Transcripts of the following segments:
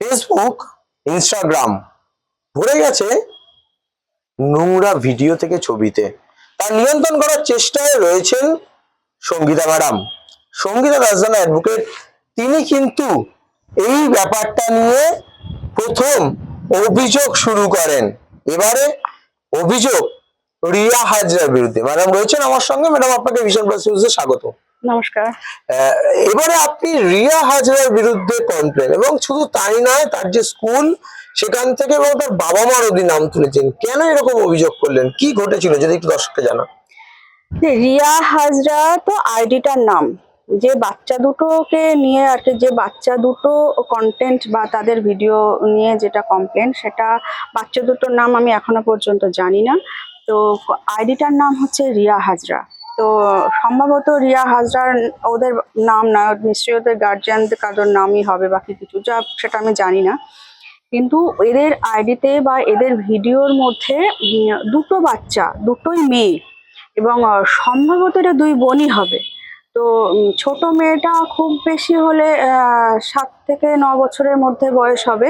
Facebook Instagram ভরে গেছে নোংরা ভিডিও থেকে ছবিতে। তার নিয়ন্ত্রণ করার চেষ্টায় রয়েছেন সঙ্গীতা ম্যাডাম। সঙ্গীতা রাজদানা অ্যাডভোকেট তিনি কিন্তু এই ব্যাপারটা নিয়ে প্রথম অভিযোগ শুরু করেন। এবারে অভিযোগ রিয়া হাজরার বিরুদ্ধে। ম্যাডাম রয়েছেন আমার সঙ্গে। ম্যাডাম, আপনাকে ভীষণ স্বাগত। নমস্কার। এবারে আপনি রিয়া হাজরার বিরুদ্ধে কমপ্লেন এবং শুধু তাই নয় তার যে স্কুল সেখান থেকে এবং তার বাবা মার অব্দি নাম তুলেছেন। কেন এরকম অভিযোগ করলেন? কি ঘটেছিল? যদি একটু দর্শককে জানা রিয়া হাজরা তো আইডিটার নাম। যে বাচ্চা দুটোকে নিয়ে আর কি যে বাচ্চা দুটো কন্টেন্ট বা তাদের ভিডিও নিয়ে যেটা কমপ্লেন সেটা বাচ্চা দুটোর নাম আমি এখনও পর্যন্ত জানি না। তো আইডিটার নাম হচ্ছে রিয়া হাজরা। তো সম্ভবত রিয়া হাজরার ওদের নাম না, নিশ্চয়ই ওদের গার্জিয়ানদের কারোর নামই হবে বাকি কিছু, যা সেটা আমি জানি না। কিন্তু এদের আইডিতে বা এদের ভিডিওর মধ্যে দুটো বাচ্চা, দুটোই মেয়ে এবং সম্ভবত এটা দুই বোনই হবে। তো ছোট মেয়েটা খুব বেশি হলে সাত থেকে ন বছরের মধ্যে বয়স হবে।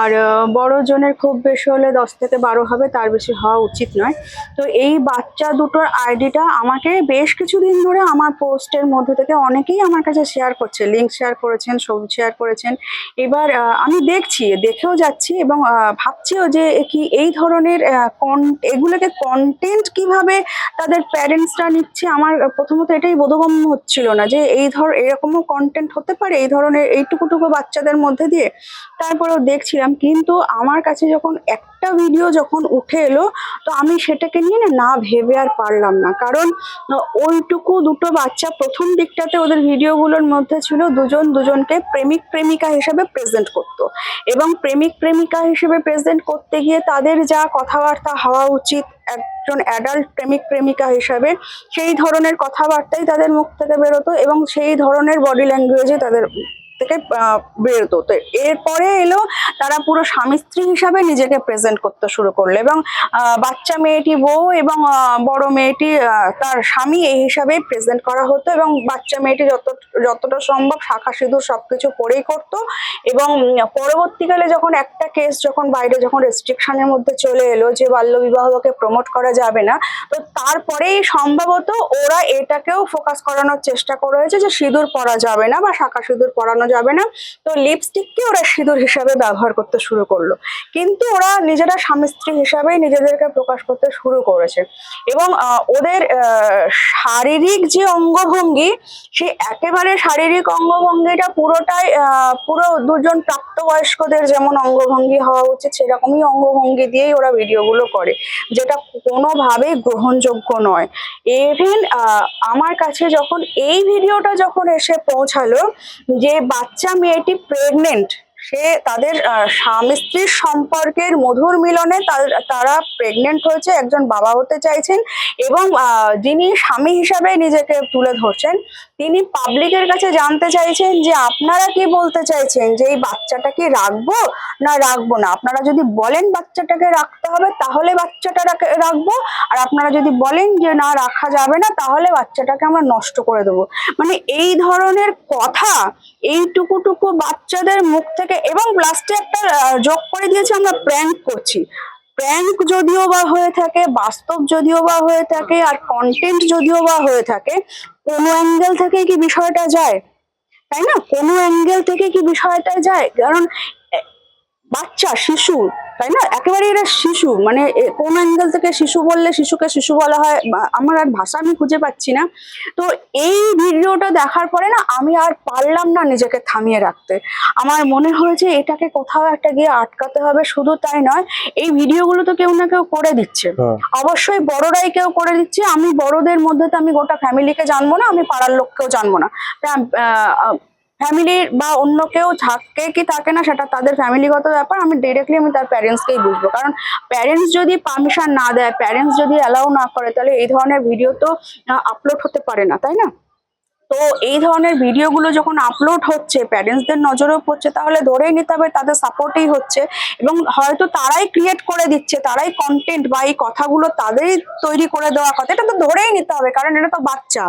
আর বড় জনের খুব বেশি হলে দশ থেকে বারো হবে, তার বেশি হওয়া উচিত নয়। তো এই বাচ্চা দুটোর আইডিটা আমাকে বেশ কিছুদিন ধরে আমার পোস্টের মধ্যে থেকে অনেকেই আমার কাছে শেয়ার করছে লিঙ্ক শেয়ার করেছেন, ছবি শেয়ার করেছেন। এবার আমি দেখছি, দেখেও যাচ্ছি এবং ভাবছিও যে কি এই ধরনের কন- এগুলোকে কন্টেন্ট কীভাবে তাদের প্যারেন্টসরা নিচ্ছে? আমার প্রথমত এটাই বোধগম্য হচ্ছিল না যে এই ধর, এরকমও কন্টেন্ট হতে পারে, এই ধরনের, এইটুকুটুকু বাচ্চাদের মধ্যে দিয়ে তারপরেও দেখছিলাম। কিন্তু আমার কাছে যখন একটা ভিডিও যখন উঠে এলো, তো আমি সেটাকে নিয়ে না ভেবে আর পারলাম না। কারণ ওইটুকু দুটো বাচ্চা প্রথম দিকটাতে ওদের ভিডিওগুলোর মধ্যে ছিল দুজন দুজনকে প্রেমিক প্রেমিকা হিসেবে প্রেজেন্ট করতো। এবং প্রেমিক প্রেমিকা হিসেবে প্রেজেন্ট করতে গিয়ে তাদের যা কথাবার্তা হওয়া উচিত, একজন অ্যাডাল্ট প্রেমিক প্রেমিকা হিসাবে, সেই ধরনের কথাবার্তাই তাদের মুখ থেকে বেরোতো এবং সেই ধরনের বডি ল্যাঙ্গুয়েজে তাদের থেকে বেরোতো তো এরপরে এলো তারা পুরো স্বামী স্ত্রী হিসাবে নিজেকে প্রেজেন্ট করতে শুরু করল এবং বাচ্চা মেয়েটি বউ এবং বড় মেয়েটি তার স্বামী এই হিসাবে প্রেজেন্ট করা হতো এবং বাচ্চা মেয়েটি যত, যতটা সম্ভব শাখা সিঁদুর সবকিছু পরেই করতো এবং পরবর্তীকালে যখন একটা কেস যখন বাইরে যখন রেস্ট্রিকশনের মধ্যে চলে এলো যে বাল্যবিবাহকে প্রমোট করা যাবে না, তো তারপরেই সম্ভবত ওরা এটাকেও ফোকাস করানোর চেষ্টা করেছে যে সিঁদুর পরা যাবে না বা শাখা সিঁদুর পরানো যাবে না। তো লিপস্টিককে ওরা সিঁদুর হিসাবে ব্যবহার করতে শুরু করল। কিন্তু ওরা নিজেরা স্বামী স্ত্রী হিসাবেই নিজেদেরকে প্রকাশ করতে শুরু করেছে। এবং ওদের শারীরিক যে অঙ্গভঙ্গি সে একেবারে শারীরিক অঙ্গভঙ্গিটা পুরোটাই পুরো দুজন প্রাপ্তবয়স্কদের যেমন অঙ্গভঙ্গি হওয়া উচিত, সেরকমই অঙ্গভঙ্গি দিয়েই ওরা ভিডিওগুলো করে, যেটা কোনোভাবেই গ্রহণযোগ্য নয়। ইভেন আমার কাছে যখন এই ভিডিওটা যখন এসে পৌঁছালো, যে বাচ্চা মেয়েটি প্রেগনেন্ট সে তাদের স্বামী স্ত্রীর সম্পর্কের মধুর মিলনে তার- প্রেগনেন্ট হয়েছে, একজন বাবা হতে চাইছেন এবং যিনি স্বামী হিসাবে নিজেকে তুলে ধরছেন তিনি পাবলিকের কাছে জানতে চাইছেন যে আপনারা কি বলতে চাইছেন? যে এই বাচ্চাটাকে রাখব না রাখব না? আপনারা যদি বলেন বাচ্চাটাকে রাখতে হবে, তাহলে বাচ্চাটা রাখব। আর আপনারা যদি বলেন যে না, রাখা যাবে না, তাহলে বাচ্চাটাকে আমরা নষ্ট করে দেবো। মানে এই ধরনের কথা এইটুকুটুকু বাচ্চাদের মুখ থেকে এবং লাস্টে একটা যোগ করে দিয়েছে, আমরা প্র্যাঙ্ক করছি। প্র্যাঙ্ক যদিও বা হয়ে থাকে, বাস্তব যদিও বা হয়ে থাকে, আর কন্টেন্ট যদিও বা হয়ে থাকে, কোন অ্যাঙ্গেল থেকে কি বিষয়টা যায়? তাই না? কোনো অ্যাঙ্গেল থেকে কি বিষয়টা যায়? কারণ বাচ্চা শিশু তাই না? একেবারে এরা শিশু মানে কোন অ্যাঙ্গেল থেকে শিশু বললে শিশুকে শিশু বলা হয়? আমার আর ভাষা আমি খুঁজে পাচ্ছি না। তো এই ভিডিওটা দেখার পরে না আমি আর পারলাম না নিজেকে থামিয়ে রাখতে। আমার মনে হয়েছে এটাকে কোথাও একটা গিয়ে আটকাতে হবে শুধু তাই নয় এই ভিডিওগুলো তো কেউ না কেউ করে দিচ্ছে। অবশ্যই বড়রাই কেউ করে দিচ্ছে। আমি বড়দের মধ্যে তো আমি গোটা ফ্যামিলিকে জানব না আমি পাড়ার লোককেও জানব না। ফ্যামিলির বা অন্য কেউ থাকে কি থাকে না সেটা তাদের ফ্যামিলিগত ব্যাপার, আমি ডিরেক্টলি আমি তার প্যারেন্টসকেই বুঝব। কারণ প্যারেন্টস যদি পারমিশন না দেয় প্যারেন্টস যদি অ্যালাউ না করে, তাহলে এই ধরনের ভিডিও তো আপলোড হতে পারে না, তাই না? তো এই ধরনের ভিডিওগুলো যখন আপলোড হচ্ছে প্যারেন্টসদের নজরেও পড়ছে তাহলে ধরেই নিতে হবে তাদের সাপোর্টেই হচ্ছে। এবং হয়তো তারাই ক্রিয়েট করে দিচ্ছে তারাই কন্টেন্ট বা এই কথাগুলো তাদেরই তৈরি করে দেওয়া কথা এটা তো ধরেই নিতে হবে কারণ এটা তো বাচ্চা।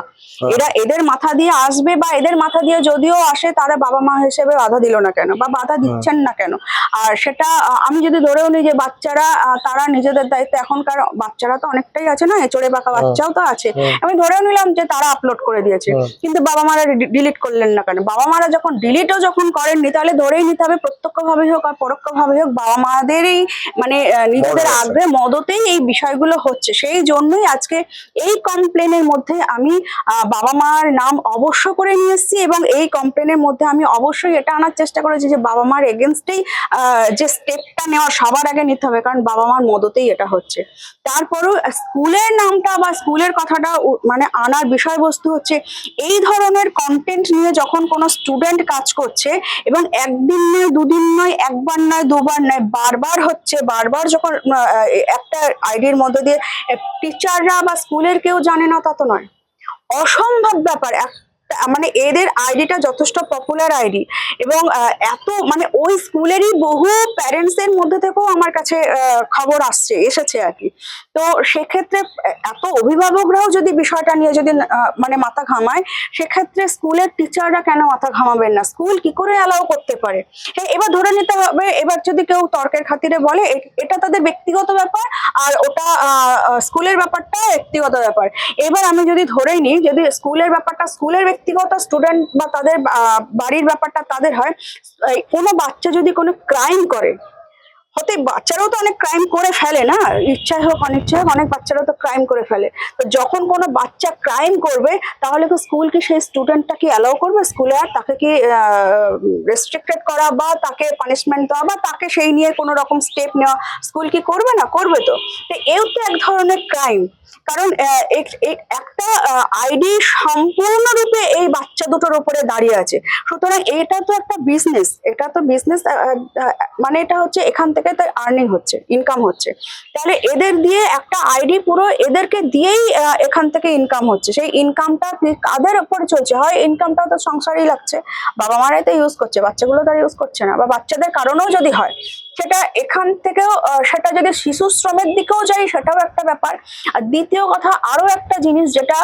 এরা এদের মাথা দিয়ে আসবে বা এদের মাথা দিয়ে যদিও আসে তারা বাবা মা হিসেবে বাধা দিল না কেন বা বাধা দিচ্ছেন না কেন। আর সেটা আমি যদি ধরেও নিই যে বাচ্চারা তারা নিজেদের দায়িত্ব এখনকার বাচ্চারা তো অনেকটাই আছে না এ চড়ে পাকা বাচ্চাও তো আছে। আমি ধরেও নিলাম যে তারা আপলোড করে দিয়েছে। কিন্তু বাবা মারা ডিলিট করলেন না কেন? বাবা মারা যখন ডিলিটও যখন করেননি তাহলে ধরেই নিতে হবে প্রত্যক্ষভাবে হোক আর পরোক্ষভাবে হোক বাবা মাদেরই মানে নিজেদের। আগ্রহে মদতেই এই বিষয়গুলো হচ্ছে। সেই জন্যই আজকে এই কমপ্লেনের মধ্যে আমি বাবা মার নাম অবশ্য করে নিয়ে এসেছি এবং এই কমপ্লেনের মধ্যে আমি অবশ্যই এটা আনার চেষ্টা করেছি যে বাবা মার এগেনস্টেই যে স্টেপটা নেওয়া সবার আগে নিতে হবে কারণ বাবা মার মদতেই এটা হচ্ছে। তারপরেও স্কুলের নামটা বা স্কুলের কথাটা মানে আনার বিষয়বস্তু হচ্ছে এই ধরনের কন্টেন্ট নিয়ে যখন কোনো স্টুডেন্ট কাজ করছে, এবং একদিন নয়, দুদিন নয়, একবার নয়, দুবার নয়, বারবার হচ্ছে, বারবার যখন একটা আইডির মধ্যে দিয়ে টিচাররা বা স্কুলের কেউ জানে না তত নয়। অসম্ভব ব্যাপার। মানে এদের আইডিটা যথেষ্ট পপুলার আইডি এবং এত মানে ওই স্কুলেরই বহু প্যারেন্টস এর মধ্যে থেকেও আমার কাছে খবর আসছে, এসেছে আর কি। তো সেক্ষেত্রে এত অভিভাবকরাও যদি বিষয়টা নিয়ে যদি মানে মাথা ঘামায়, সেক্ষেত্রে স্কুলের টিচাররা কেন মাথা ঘামাবেন না? স্কুল কি করে অ্যালাউ করতে পারে? হ্যাঁ এবার ধরে নিতে হবে, এবার যদি কেউ তর্কের খাতিরে বলে এটা তাদের ব্যক্তিগত ব্যাপার, আর ওটা স্কুলের ব্যাপারটা ব্যক্তিগত ব্যাপার। এবার আমি যদি ধরেই নিই, যদি স্কুলের ব্যাপারটা স্কুলের ব্যক্তিগত স্টুডেন্ট বা তাদের বাড়ির ব্যাপারটা তাদের হয় কোনো বাচ্চা যদি কোনো ক্রাইম করে হতে বাচ্চারাও তো অনেক ক্রাইম করে ফেলে না? ইচ্ছায় হোক অনিচ্ছায় হোক, অনেক বাচ্চারাও তো ক্রাইম করে ফেলে। তো যখন কোনো বাচ্চা ক্রাইম করবে, তাহলে তো স্কুল কি সেই স্টুডেন্টটা কি অ্যালাউ করবে? স্কুলে আর তাকে কি রেস্ট্রিক্টেড করা বা তাকে পানিশমেন্ট দেওয়া বা তাকে সেই নিয়ে কোনো রকম স্টেপ নেওয়া স্কুল কি করবে না? করবে তো। তো এও তো এক ধরনের ক্রাইম কারণ এক- এক- একটা আইডি সম্পূর্ণরূপে এই বাচ্চা দুটোর উপরে দাঁড়িয়ে আছে। সুতরাং এটা তো একটা বিজনেস এটা তো বিজনেস মানে এটা হচ্ছে এখান থেকে তো আর্নিং হচ্ছে ইনকাম হচ্ছে। তাহলে এদের দিয়ে একটা আইডি পুরো এদেরকে দিয়েই এখান থেকে ইনকাম হচ্ছে। সেই ইনকামটা কাদের উপরে চলছে? হয় ইনকামটাও তো সংসারই লাগছে। বাবা মারাই তো ইউজ করছে, বাচ্চাগুলো তো ইউজ করছে না। বা বাচ্চাদের কারণেও যদি হয় সেটা এখান থেকেও সেটা যদি শিশু শ্রমের দিকেও যাই সেটাও একটা ব্যাপার। আর দ্বিতীয় কথা আরও একটা জিনিস যেটা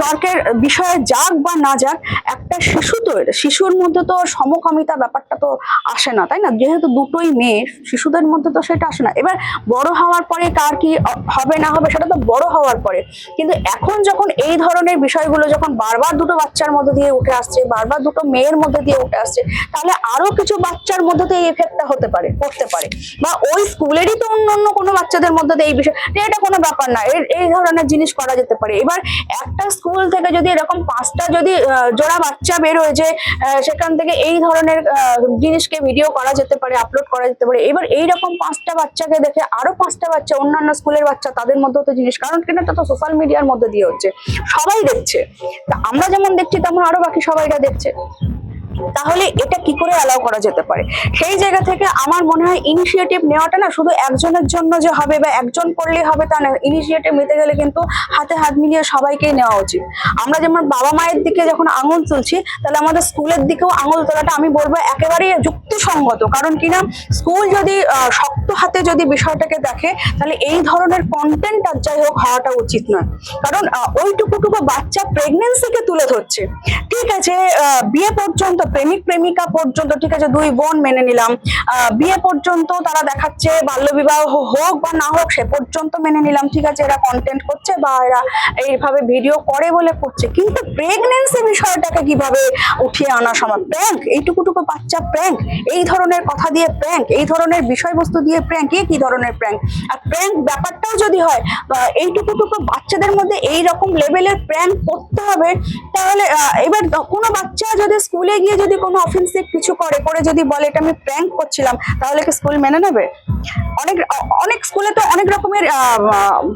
তর্কের বিষয়ে যাক বা না যাক, একটা শিশু তো, শিশুর মধ্যে তো সমকামিতা ব্যাপারটা তো আসে না, তাই না? যেহেতু দুটোই মেয়ে, শিশুদের মধ্যে তো সেটা আসে না। এবার বড় হওয়ার পরে কার কি হবে না হবে, সেটা তো বড় হওয়ার পরে। কিন্তু এখন যখন এই ধরনের বিষয়গুলো যখন বারবার দুটো বাচ্চার মধ্যে দিয়ে উঠে আসছে, বারবার দুটো মেয়ের মধ্যে দিয়ে উঠে আসছে, তাহলে আরও কিছু বাচ্চার মধ্যে তো এই এফেক্টটা হতে পারে করতে পারে। বা ওই স্কুলেরই তো অন্য অন্য কোনো বাচ্চাদের মধ্যে এই বিষয় এটা কোনো ব্যাপার না এই ধরনের জিনিস করা যেতে পারে। এবার একটা স্কুল থেকে যদি এরকম পাঁচটা যদি জোড়া বাচ্চা বের হয়ে আহ, সেখান থেকে এই ধরনের জিনিসকে ভিডিও করা যেতে পারে আপলোড করা যেতে পারে। এবার এইরকম পাঁচটা বাচ্চাকে দেখে আরও পাঁচটা বাচ্চা অন্যান্য স্কুলের বাচ্চা তাদের মধ্যেও তো জিনিস কারণ কিনা এটা তো সোশ্যাল মিডিয়ার মধ্যে দিয়ে হচ্ছে। সবাই দেখছে। আমরা যেমন দেখছি তেমন আরও বাকি সবাইরা দেখছে। তাহলে এটা কি করে অ্যালাউ করা যেতে পারে? সেই জায়গা থেকে আমার মনে হয় ইনিশিয়েটিভ নেওয়াটা না, শুধু একজনের জন্য যে হবে বা একজন করলেই হবে তা না ইনিশিয়েটিভ নিতে গেলে কিন্তু হাতে হাত মিলিয়ে সবাইকেই নেওয়া উচিত। আমরা যেমন বাবা মায়ের দিকে যখন আঙুল তুলছি, তাহলে আমাদের স্কুলের দিকেও আঙুল তোলাটা আমি বলব একেবারেই যুক্তিসঙ্গত। কারণ কিনা স্কুল যদি শক্ত হাতে যদি বিষয়টাকে দেখে, তাহলে এই ধরনের কন্টেন্ট আর যাই হোক হওয়াটা উচিত নয়। কারণ ওইটুকুটুকু বাচ্চা প্রেগনেন্সিকে তুলে ধরছে। ঠিক আছে বিয়ে পর্যন্ত প্রেমিক প্রেমিকা পর্যন্ত, ঠিক আছে, দুই বোন মেনে নিলাম। বিয়ে পর্যন্ত তারা দেখাচ্ছে, বাল্যবিবাহ হোক বা না হোক, সে পর্যন্ত মেনে নিলাম, ঠিক আছে, এরা কন্টেন্ট করছে বা এরা এইভাবে ভিডিও করে বলে করছে। কিন্তু প্রেগনেন্সি বিষয়টাকে কীভাবে উঠিয়ে আনা সম্ভব? প্র্যাঙ্ক এইটুকুটুকু বাচ্চা প্র্যাঙ্ক এই ধরনের কথা দিয়ে প্র্যাঙ্ক এই ধরনের বিষয়বস্তু দিয়ে প্র্যাঙ্ক এ কি ধরনের প্র্যাঙ্ক আর প্র্যাঙ্ক ব্যাপারটাও যদি হয় এইটুকুটুকু বাচ্চাদের মধ্যে এই রকম লেভেলের প্র্যাঙ্ক করতে হবে, তাহলে এবার কোনো বাচ্চা যদি স্কুলে গিয়ে যদি কোনো অফেন্সিভ কিছু করে করে যদি বলে, এটা আমি প্র্যাঙ্ক করছিলাম তাহলে কি স্কুল মেনে নেবে? অনেক অনেক স্কুলে তো অনেক রকমের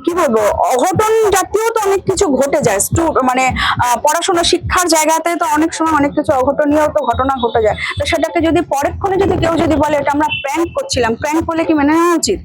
কি বলব, অঘটন জাতীয় তো অনেক কিছু ঘটে যায়। স্টু- মানে পড়াশোনা, শিক্ষার জায়গাতে তো অনেক সময় অনেক কিছু অঘটনীয় তো ঘটনা ঘটে যায়। তো সেটাকে যদি পরেক্ষণে যদি কেউ যদি বলে, এটা আমরা প্র্যাঙ্ক করছিলাম প্র্যাঙ্ক করলে কি মেনে নেওয়া উচিত?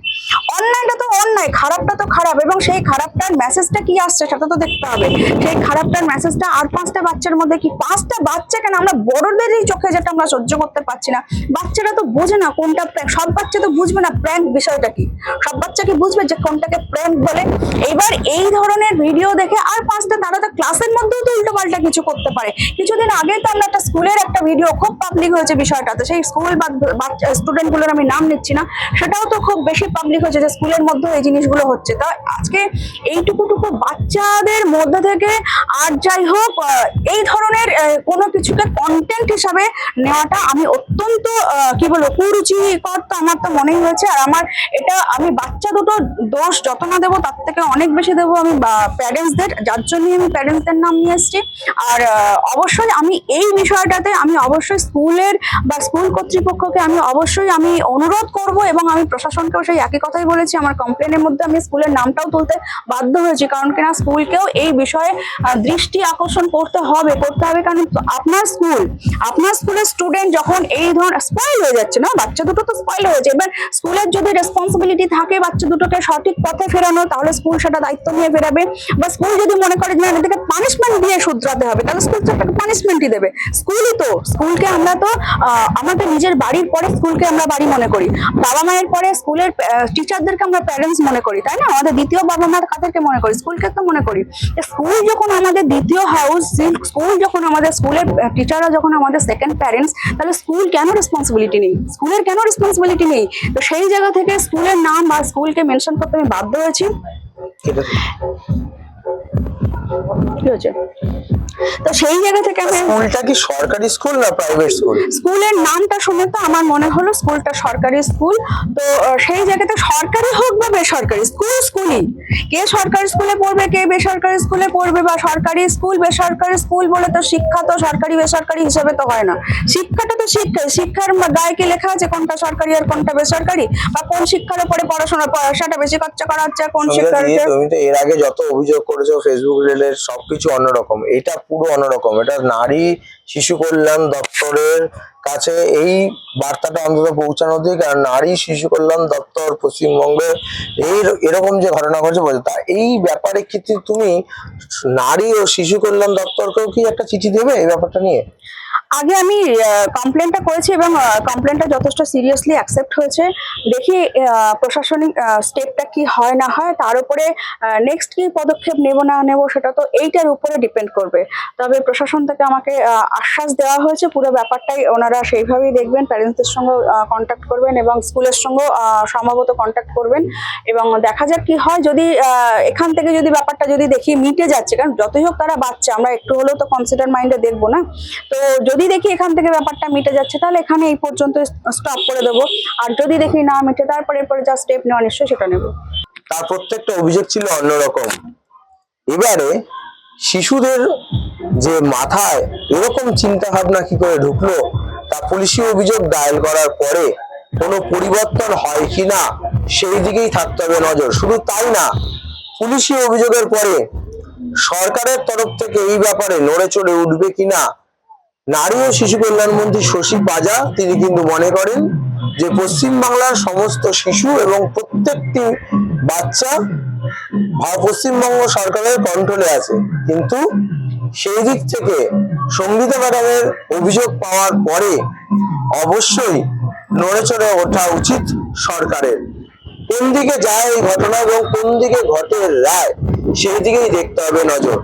অন্যায়টা তো অন্যায়, খারাপটা তো খারাপ, এবং সেই খারাপটার মেসেজটা কি আসছে সেটা তো দেখতে হবে। সেই খারাপটার মেসেজটা আর পাঁচটা বাচ্চার মধ্যে কি, পাঁচটা বাচ্চা কেন? আমরা বড়দেরই চোখে যেটা আমরা সহ্য করতে পারছি না। বাচ্চারা তো বোঝে না কোনটা prank। সব বাচ্চা তো বুঝবে না প্র্যাঙ্ক বিষয়টা কি। সব বাচ্চা কি বুঝবে যে কোনটাকে প্র্যাঙ্ক বলে? এবার এই ধরনের ভিডিও দেখে আর পাঁচটা তারা তো ক্লাসের মধ্যেও তো উল্টো পাল্টা কিছু করতে পারে। কিছুদিন আগে তো আমরা একটা স্কুলের একটা ভিডিও খুব পাবলিক হয়েছে বিষয়টাতে সেই স্কুল বা স্টুডেন্টগুলোর আমি নাম নিচ্ছি না। সেটাও তো খুব বেশি পাবলিক হয়েছে যে স্কুলের মধ্যে এই জিনিসগুলো হচ্ছে। তা আজকে এইটুকুটুকু বাচ্চাদের মধ্যে থেকে আর যাই হোক এই ধরনের কোনো কিছুকে কন্টেন্ট হিসাবে নেওয়াটা আমি অত্যন্ত কি বলব, কুরুচিকর তো আমার তো মনেই হয়েছে। আর আমার এটা, আমি বাচ্চা দুটো দোষ যত না দেবো, তার থেকে অনেক বেশি দেবো আমি প্যারেন্টসদের যার জন্যই আমি প্যারেন্টসদের নাম নিয়ে এসেছি। আর অবশ্যই আমি এই বিষয়টাতে আমি অবশ্যই স্কুলের বা স্কুল কর্তৃপক্ষকে আমি অবশ্যই আমি অনুরোধ করব এবং আমি প্রশাসনকেও সেই একই কথাই বলেছি। আমার কমপ্লেনের মধ্যে আমি স্কুলের নামটাও তুলতে বাধ্য হয়েছি। কারণ কিনা স্কুলকেও এই বিষয়ে দৃষ্টি আকর্ষণ করতে হবে করতে হবে। কারণ আপনার স্কুল আপনার স্কুলের স্টুডেন্ট যখন এই ধরনের স্পয়েল হয়ে যাচ্ছে না? বাচ্চা দুটো তো স্পয়েল হয়েছে এবার স্কুলের যদি রেসপন্সিবিলিটি থাকে বাচ্চা দুটোকে সঠিক পথে ফেরানো তাহলে স্কুল সেটা দায়িত্ব নিয়ে ফেরাবে। বা স্কুল যদি মনে করে যে এদেরকে পানিশমেন্ট দিয়ে শুধরাতে হবে, তাহলে স্কুল তো একটা পানিশমেন্টই দেবে। স্কুলই তো স্কুলকে আমরা তো আমাদের নিজের বাড়ির পরে স্কুলকে আমরা বাড়ি মনে করি। বাবা মায়ের পরে স্কুলের টিচারদেরকে আমরা প্যারেন্টস মনে করি, তাই না? আমাদের দ্বিতীয় বাবা মা কাদেরকে মনে করি? স্কুলকে তো মনে করি। স্কুল যখন আমাদের দ্বিতীয় হাউস স্কুল যখন আমাদের স্কুলের টিচাররা যখন আমাদের সেকেন্ড প্যারেন্টস তাহলে স্কুল কেন রেসপন্সিবিলিটি নেই? স্কুলের কেন রেসপন্সিবিলিটি নেই? তো সেই জায়গা থেকে স্কুলের নাম বা স্কুলকে মেনশন করতে আমি বাধ্য হয়েছি। এটা কি হয়েছে? তো সেই জায়গা থেকে আমি স্কুলটা কি সরকারি স্কুল না প্রাইভেট স্কুল? স্কুলের নামটা শুনে তো আমার মনে হলো স্কুলটা সরকারি স্কুল। তো সেই জায়গাতে সরকারি হোক বা বেসরকারি স্কুল স্কুলই। কে সরকারি স্কুলে পড়বে কে বেসরকারি স্কুলে পড়বে বা সরকারি স্কুল বেসরকারি স্কুল বলে তো শিক্ষা তো সরকারি বেসরকারি হিসেবে তো হয় না। শিক্ষাটা তো শিক্ষা শিক্ষার গায়ে কি লেখা আছে কোনটা সরকারি আর কোনটা বেসরকারি? বা কোন শিক্ষার উপরে পড়াশোনা পয়সাটা বেশি খরচা করা হচ্ছে কোন শিক্ষার তুমি তো এর আগে যত অভিযোগ করেছ ফেসবুক রিলের সবকিছু অন্যরকম। এটা পুরো অন্যরকম। এটা নারী শিশু কল্যাণ দপ্তরের কাছে এই বার্তাটা অন্তত পৌঁছানো দিক আর নারী শিশু কল্যাণ দপ্তর পশ্চিমবঙ্গে এই এরকম যে ঘটনা ঘটছে বলছে তা এই ব্যাপারে কি তুমি নারী ও শিশু কল্যাণ দপ্তরকেও কি একটা চিঠি দেবে এই ব্যাপারটা নিয়ে? আগে আমি কমপ্লেনটা করেছি এবং কমপ্লেনটা যথেষ্ট সিরিয়াসলি অ্যাকসেপ্ট হয়েছে। দেখি প্রশাসনিক স্টেপটা কি হয়, না হয়। তার উপরে নেক্সট কি পদক্ষেপ নেব, না নেব, সেটা তো এইটার উপরে ডিপেন্ড করবে। তবে প্রশাসন থেকে আমাকে আশ্বাস দেওয়া হয়েছে। পুরো ব্যাপারটাই ওনারা সেইভাবেই দেখবেন। প্যারেন্টসদের সঙ্গে কন্ট্যাক্ট করবেন এবং স্কুলের সঙ্গেও সম্ভবত কন্ট্যাক্ট করবেন। এবং দেখা যাক কি হয়। যদি এখান থেকে যদি ব্যাপারটা যদি দেখি মিটে যাচ্ছে, কারণ যতই হোক তারা বাচ্চা, আমরা একটু হলেও তো কনসিডার মাইন্ডে দেখব না। তো যদি দেখি এখান থেকে ব্যাপারটা মিটে যাচ্ছে, তাহলে এখানে এই পর্যন্ত স্টপ করে দেবো। আর যদি দেখি না মিটে, তারপরে, এরপরে যা স্টেপ নেওয়া নিশ্চয়ই সেটা নেব। তার প্রত্যেকটা অভিযোগ ছিল অন্যরকম। এবারে শিশুদের যে মাথায় এরকম চিন্তা ভাবনা কি করে ঢুকলো, তা পুলিশি অভিযোগ ডায়াল করার পরে কোনো পরিবর্তন হয় কিনা সেই দিকেই থাকতে হবে নজর। শুধু তাই না, পুলিশি অভিযোগের পরে সরকারের তরফ থেকে এই ব্যাপারে নড়ে চড়ে উঠবে কিনা নারী ও শিশু কল্যাণ মন্ত্রী শশী পাজা, তিনি কিন্তু মনে করেন যে পশ্চিমবাংলার সমস্ত শিশু এবং প্রত্যেকটি বাচ্চা পশ্চিমবঙ্গ সরকারের কন্ট্রোলে আছে। কিন্তু সেই দিক থেকে সঙ্গীতা ম্যাডামের অভিযোগ পাওয়ার পরে অবশ্যই নড়ে চড়ে ওঠা উচিত সরকারের। কোন দিকে যায় এই ঘটনা এবং কোন দিকে ঘটে রায়, সেই দিকেই দেখতে হবে নজর।